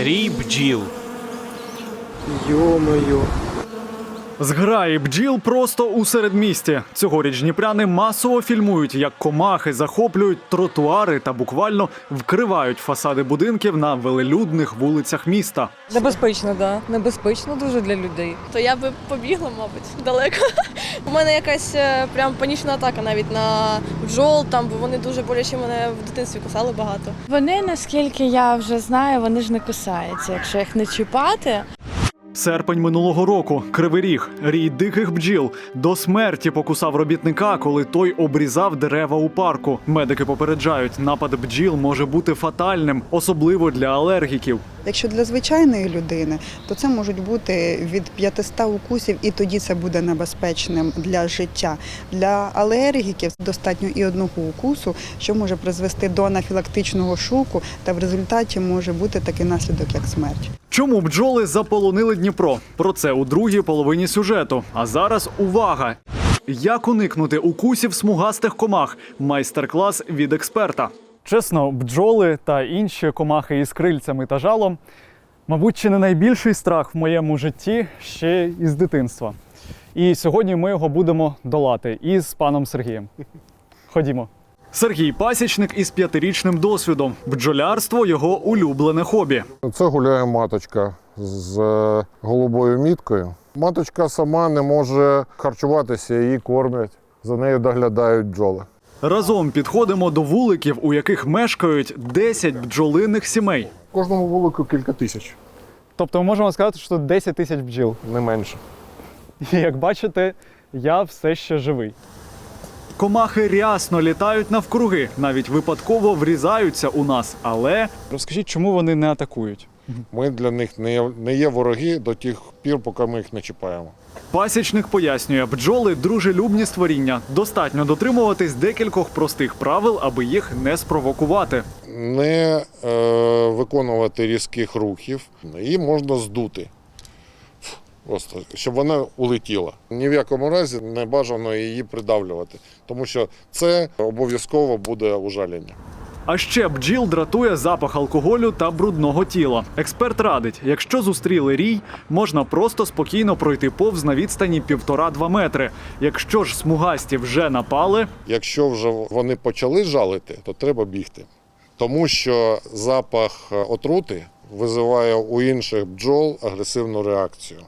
Рій бджіл. Йо-моє. Зграї бджіл просто у середмісті. Цьогоріч дніпряни масово фільмують, як комахи захоплюють тротуари та буквально вкривають фасади будинків на велелюдних вулицях міста. Небезпечно, да. Небезпечно дуже для людей. то я би побігла, мабуть, далеко. У мене якась е, прям панічна атака навіть на бджол, там бо вони дуже боляче мене в дитинстві кусали багато. Вони, наскільки я вже знаю, вони ж не кусаються, якщо їх не чіпати. Серпень минулого року кривий ріг, рій диких бджіл до смерті покусав робітника, коли той обрізав дерева у парку. Медики попереджають, напад бджіл може бути фатальним, особливо для алергіків. Якщо для звичайної людини, то це можуть бути від 500 укусів, і тоді це буде небезпечним для життя. Для алергіків достатньо і одного укусу, що може призвести до анафілактичного шоку, та в результаті може бути такий наслідок, як смерть. Чому бджоли заполонили Дніпро? Про це у другій половині сюжету. А зараз увага! Як уникнути укусів смугастих комах? Майстер-клас від експерта. Чесно, бджоли та інші комахи із крильцями та жалом, мабуть, чи не найбільший страх в моєму житті ще із дитинства. І сьогодні ми його будемо долати із паном Сергієм. Ходімо. Сергій пасічник із п'ятирічним досвідом. Бджолярство його улюблене хобі. Це гуляє маточка з голубою міткою. Маточка сама не може харчуватися, її кормять, за нею доглядають бджоли. Разом підходимо до вуликів, у яких мешкають 10 бджолиних сімей. В кожному вулику кілька тисяч, Тобто ми можемо сказати, що 10 тисяч бджіл. не менше. І як бачите, я все ще живий. Комахи рясно літають навкруги, навіть випадково врізаються у нас. Але розкажіть, чому вони не атакують? Ми для них не є, не є вороги до тих пір, поки ми їх не чіпаємо. Пасічник пояснює, бджоли дружелюбні створіння. Достатньо дотримуватись декількох простих правил, аби їх не спровокувати. Не е, виконувати різких рухів, її можна здути. Просто щоб вона улетіла. Ні в якому разі не бажано її придавлювати, тому що це обов'язково буде ужалення. А ще бджіл дратує запах алкоголю та брудного тіла. Експерт радить, якщо зустріли рій, можна просто спокійно пройти повз на відстані півтора-два метри. Якщо ж смугасті вже напали, Якщо вже вони почали жалити, то треба бігти. Тому що запах е, отрути визиває у інших бджол агресивну реакцію.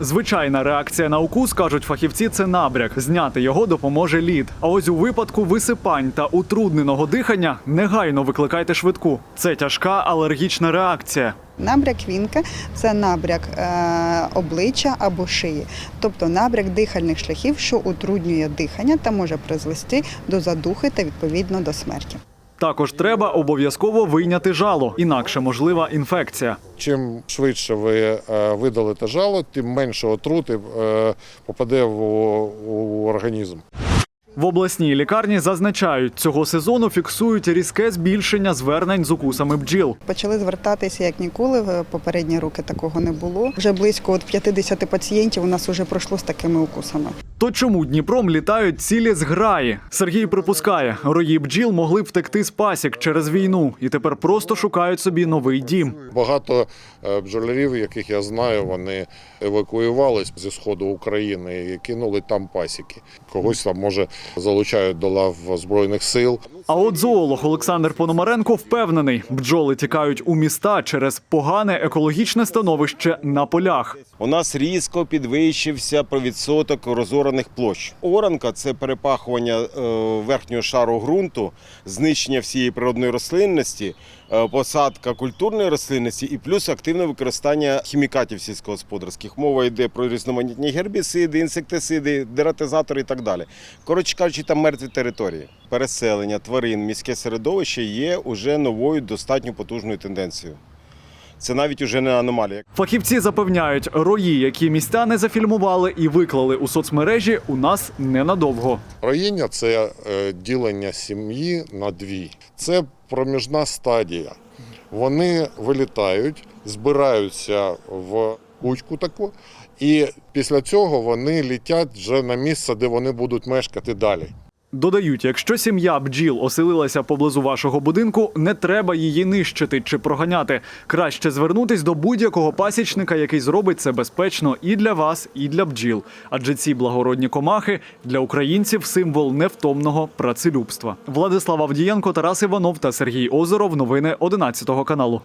Звичайна реакція на укус, кажуть фахівці, це набряк. Зняти його допоможе лід. А ось у випадку висипань та утрудненого дихання негайно викликайте швидку. Це тяжка алергічна реакція. Набряк вінка це набряк е, обличчя або шиї, тобто набряк дихальних шляхів, що утруднює дихання та може призвести до задухи та відповідно до смерті. Також треба обов'язково вийняти жало, інакше можлива інфекція. Чим швидше ви е, видалите жало, тим менше отрути е, попаде в, організм. В обласній лікарні зазначають, цього сезону фіксують різке збільшення звернень з укусами бджіл. Почали звертатися як ніколи. В попередні роки такого не було. Вже близько от 50 пацієнтів у нас вже пройшло з такими укусами. То чому Дніпром літають цілі зграї? Сергій припускає, рої бджіл могли втекти з пасік через війну і тепер просто шукають собі новий дім. Багато е, бджолярів, яких я знаю, вони евакуювались зі сходу України і кинули там пасіки. Когось там може залучають до лав збройних сил. А от зоолог Олександр Пономаренко впевнений, бджоли тікають у міста через погане екологічне становище на полях. У нас різко підвищився про відсоток розораних площ. Оранка це перепахування е, верхнього шару ґрунту, знищення всієї природної рослинності, е, посадка культурної рослинності і плюс активне використання хімікатів сільськогосподарських. Мова йде про різноманітні гербіциди, інсектициди, дератизатори і так далі. Коротше кажучи, там мертві території. Переселення тварин, міське середовище є уже новою достатньо потужною тенденцією. Це навіть уже не аномалія. Фахівці запевняють, рої, які містяни зафільмували і виклали у соцмережі, у нас ненадовго. Роїння це е, ділення сім'ї на дві. Це проміжна стадія. Вони вилітають, збираються в кучку таку, і після цього вони літять вже на місце, де вони будуть мешкати далі. Додають, якщо сім'я бджіл оселилася поблизу вашого будинку, не треба її нищити чи проганяти. Краще звернутись до будь-якого пасічника, який зробить це безпечно і для вас, і для бджіл. Адже ці благородні комахи для українців символ невтомного працелюбства. Владислав Авдієнко, Тарас Іванов та Сергій Озеров. Новини 11 каналу.